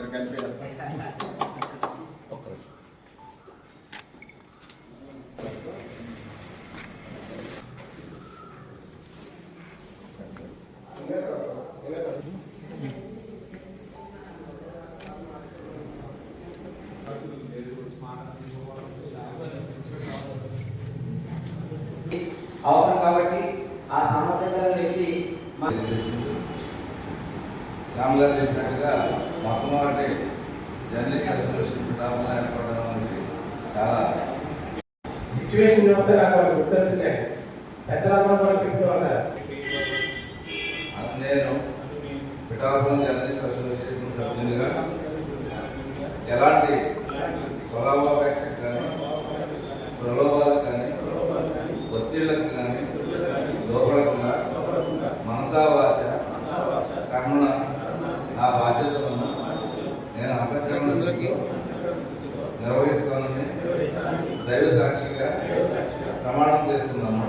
ఇద్దరు కలిపి అవసరం కాబట్టి ఆ సమర్థత వ్యక్తి శ్యామ్ గారు చెప్పినట్టుగా మొట్టమొదటి జర్నలిస్ట్ అసోసియేషన్ పిఠాపురం ఏర్పడడం అనేది చాలా సిచ్యువేషన్ చూస్తే నాకు గుర్తొచ్చిందే. పెద్దలందరూ కూడా చెప్తూ ఉన్నారు నేను పిఠాపురం జర్నలిస్ట్ అసోసియేషన్ సభ్యునిగా ఎలాంటి స్వలాభాపేక్షకు కానీ నేను నిర్వహిస్తానని దైవ సాక్షిగా ప్రమాణం చేస్తున్నాను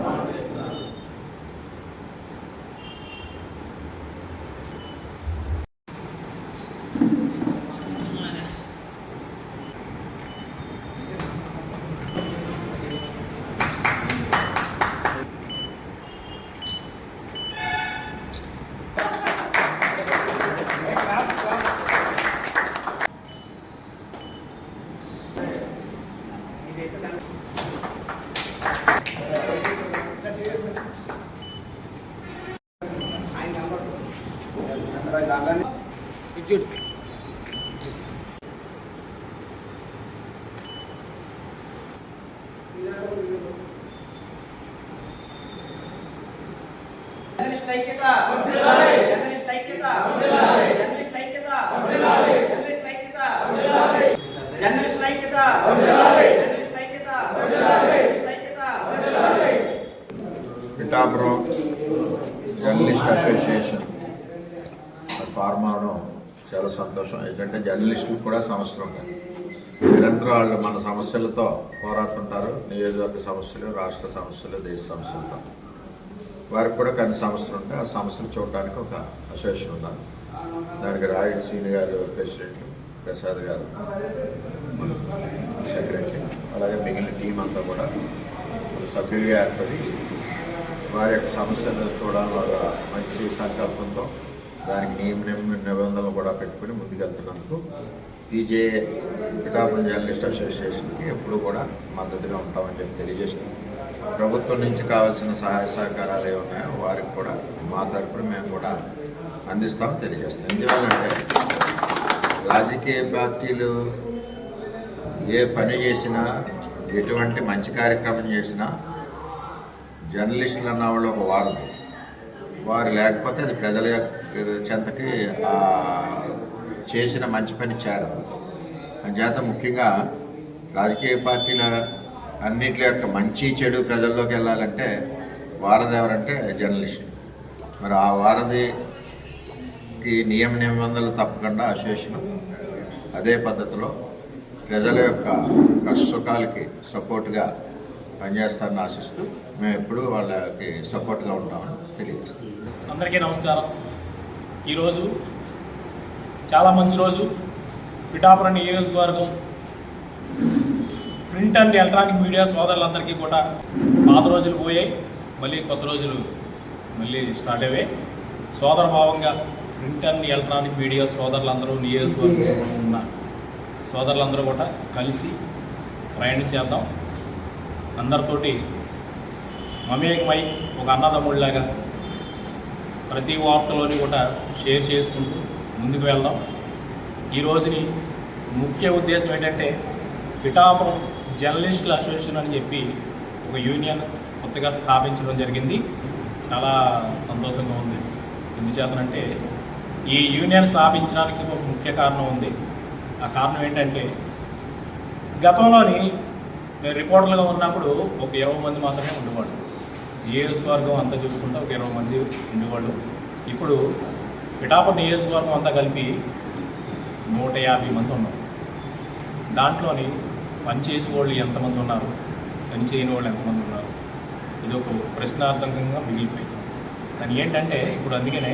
జర్నలిస్ట్ ఐక్యత జర్నలిస్ట్ ఐక్యత జర్నలిస్ట్ ఐక్యత జర్నలిస్ట్ ఐక్యత జర్నలిస్ట్ ఐక్యత జర్నలిస్ట్ ఐక్యత జర్నలిస్ట్ ఐక్యత పిఠాపురం జర్నలిస్ట్ అసోసియేషన్ ఫార్మ్ అవడం చాలా సంతోషం. ఎందుకంటే జర్నలిస్టులు కూడా సమస్యలు ఉంటాయి నిరంతరం వాళ్ళు మన సమస్యలతో పోరాడుతుంటారు. నియోజకవర్గ సమస్యలు రాష్ట్ర సమస్యలు దేశ సమస్యలతో. వారికి కూడా కొన్ని సమస్యలు ఉంటాయి ఆ సమస్యలు చూడడానికి ఒక అసోసియేషన్ ఉన్నాను దానికి రాయుడు సీని గారు ప్రెసిడెంట్ ప్రసాద్ గారు సెక్రటరీ అలాగే మిగిలిన టీం అంతా కూడా సభ్యులుగా ఏర్పడి వారి యొక్క సమస్యలు చూడడం వల్ల మంచి సంకల్పంతో దానికి నియమ నిబంధనలు కూడా పెట్టుకుని ముందుకెళ్తున్నందుకు పీజే పిఠాపురం జర్నలిస్ట్ అసోసియేషన్కి ఎప్పుడూ కూడా మద్దతుగా ఉంటామని చెప్పి తెలియజేస్తున్నాం. ప్రభుత్వం నుంచి కావాల్సిన సహాయ సహకారాలు ఏ ఉన్నాయో వారికి కూడా మా తరపున మేము కూడా అందిస్తాం తెలియజేస్తాం ఎందువల్లంటే రాజకీయ పార్టీలు ఏ పని చేసినా ఎటువంటి మంచి కార్యక్రమం చేసినా జర్నలిస్టులు అన్న వాళ్ళు ఒక వారు వారు లేకపోతే అది ప్రజల యొక్క చెంతకి చేసిన మంచి పని చేరదు. అంచేత ముఖ్యంగా రాజకీయ పార్టీల అన్నింటి యొక్క మంచి చెడు ప్రజల్లోకి వెళ్ళాలంటే వారధి ఎవరంటే జర్నలిస్ట్ మరి ఆ వారధికి నియమ నిబంధనలు తప్పకుండా అసోసియేషన్ అదే పద్ధతిలో ప్రజల యొక్క కష్టసుఖాలకి సపోర్ట్గా పనిచేస్తారని ఆశిస్తూ మేము ఎప్పుడూ వాళ్ళకి సపోర్ట్గా ఉంటామని తెలియజేస్తాం అందరికీ నమస్కారం. ఈరోజు చాలా మంచి రోజు. పిఠాపురం నియోజకవర్గం ప్రింట్ అండ్ ఎలక్ట్రానిక్ మీడియా సోదరులందరికీ కూడా పాత రోజులు పోయాయి. మళ్ళీ కొత్త రోజులు మళ్ళీ స్టార్ట్ అయ్యాయి. సోదర భావంగా ప్రింట్ అండ్ ఎలక్ట్రానిక్ మీడియా సోదరులందరూ నియోజకవర్గంలో ఉన్న సోదరులందరూ కూడా కలిసి ప్రయాణం చేద్దాం. అందరితోటి మమేకమై ఒక అన్నదమ్ముడిలాగా ప్రతి వార్తలోని కూడా షేర్ చేసుకుంటూ ముందుకు వెళ్దాం. ఈ రోజుని ముఖ్య ఉద్దేశం ఏంటంటే పిఠాపురం జర్నలిస్టుల అసోసియేషన్ అని చెప్పి ఒక యూనియన్ కొత్తగా స్థాపించడం జరిగింది. చాలా సంతోషంగా ఉంది. ఎందుచేతనంటే ఈ యూనియన్ స్థాపించడానికి ఒక ముఖ్య కారణం ఉంది. ఆ కారణం ఏంటంటే గతంలోని నేను రిపోర్టర్లుగా ఉన్నప్పుడు ఒక ఇరవై మంది మాత్రమే ఉండేవాళ్ళు. నియోజకవర్గం అంతా చూసుకుంటే ఒక ఇరవై మంది ఉండేవాళ్ళు. ఇప్పుడు పిఠాపురం నియోజకవర్గం అంతా కలిపి నూట యాభై మంది ఉన్నారు. దాంట్లోని పనిచేసే వాళ్ళు ఎంతమంది ఉన్నారు? పని చేయని వాళ్ళు ఎంతమంది ఉన్నారు? ఇది ఒక ప్రశ్నార్థకంగా మిగిలిపోయింది. దాని ఏంటంటే ఇప్పుడు అందుకనే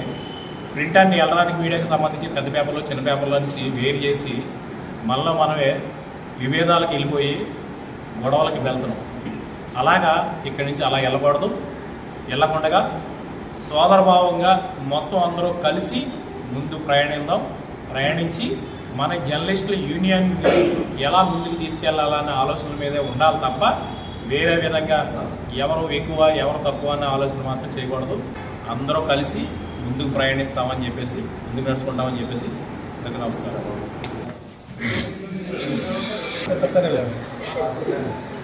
ప్రింట్ అండ్ ఎలక్ట్రానిక్ మీడియాకి సంబంధించి పెద్ద పేపర్లో చిన్న పేపర్లో నుంచి వేరు చేసి మళ్ళీ మనమే విభేదాలకు వెళ్ళిపోయి గొడవలకి వెళ్తున్నాం. అలాగా ఇక్కడి నుంచి అలా వెళ్ళకూడదు. వెళ్ళకుండా సోదరభావంగా మొత్తం అందరూ కలిసి ముందు ప్రయాణిద్దాం. ప్రయాణించి మన జర్నలిస్టుల యూనియన్ ఎలా ముందుకు తీసుకెళ్ళాలనే ఆలోచన మీదే ఉండాలి తప్ప వేరే విధంగా ఎవరు ఎక్కువ ఎవరు తక్కువ అనే ఆలోచన మాత్రం చేయకూడదు. అందరూ కలిసి ముందుకు ప్రయాణిస్తామని చెప్పేసి ముందుకు నడుచుకుంటామని చెప్పేసి నమస్కారం. Thank you.